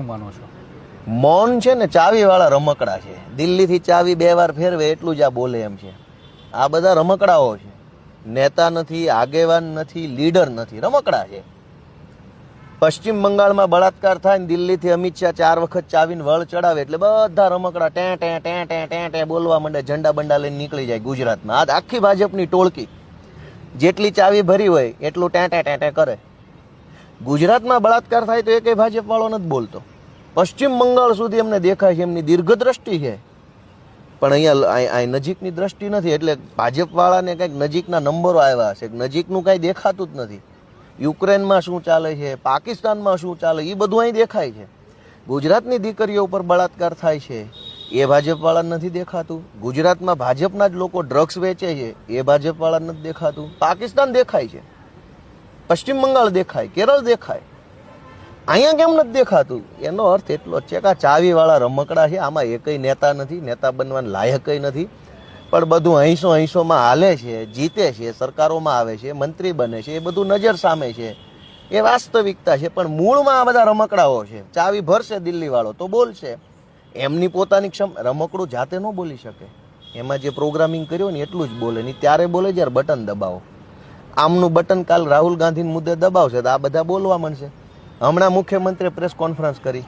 માનો છો? મૌન છે ને ચાવી વાળા રમકડા છે. દિલ્હીથી ચાવી બે વાર ફેરવે એટલું જ આ બોલે એમ છે. આ બધા રમકડાઓ છે. નેતા નથી, આગેવાન નથી, લીડર નથી, રમકડા છે. પશ્ચિમ બંગાળમાં બળાત્કાર થાય ને દિલ્હીથી અમિત શાહ ચાર વખત ચાવીને વળ ચડાવે એટલે બધા રમકડા ટે ટે ટે ટે ટે ટે બોલવા માંડે, ઝંડા બંડા લઈને નીકળી જાય ગુજરાતમાં. આ આખી ભાજપની ટોળકી. જેટલી ચાવી ભરી હોય, એટલું ટે ટે ટે કરે. ગુજરાતમાં બળાત્કાર થાય તો એ ભાજપ વાળો નથી બોલતો. પશ્ચિમ બંગાળ સુધી એમને દેખાય છે, એમની દીર્ઘ દ્રષ્ટિ છે. પણ અહીંયા અહીં- અહીં નજીકની દ્રષ્ટિ નથી, એટલે ભાજપ વાળાને કંઈક નજીકના નંબરો આવ્યા છે નજીકનું કાંઈ દેખાતું જ નથી. યુક્રેનમાં શું ચાલે છે, પાકિસ્તાનમાં શું ચાલે એ બધું અહીં દેખાય છે. ગુજરાતની દીકરીઓ ઉપર બળાત્કાર થાય છે, એ ભાજપવાળા નથી દેખાતું. ગુજરાતમાં ભાજપના જ લોકો ડ્રગ્સ વેચે છે, એ ભાજપવાળા નથી દેખાતું. પાકિસ્તાન દેખાય છે. પશ્ચિમ બંગાળ દેખાય, કેરળ દેખાય. અહીંયા કેમ નથી દેખાતું? એનો અર્થ એટલો છે કે આ ચાવીવાળા રમકડા છે, આમાં એકય નેતા નથી, નેતા બનવાના લાયકય નથી. પણ બધું અહીંસો અહીંસોમાં હાલે છે, જીતે છે, સરકારોમાં આવે છે, મંત્રી બને છે, એ બધું નજર સામે છે. એ વાસ્તવિકતા છે, પણ મૂળમાં આ બધા રમકડાઓ છે. ચાવી ભરશે દિલ્હીવાળો, તો બોલશે. એમની પોતાની ક્ષમ, રમકડું જાતે ન બોલી શકે. એમાં જે પ્રોગ્રામિંગ કર્યું ને એટલું જ બોલે, નહીં ત્યારે બોલે, જ્યારે બટન દબાવો. આમનું બટન કાલ રાહુલ ગાંધી મુદ્દે દબાવશે તો આ બધા બોલવા માંડશે હમણાં મુખ્યમંત્રીએ પ્રેસ કોન્ફરન્સ કરી.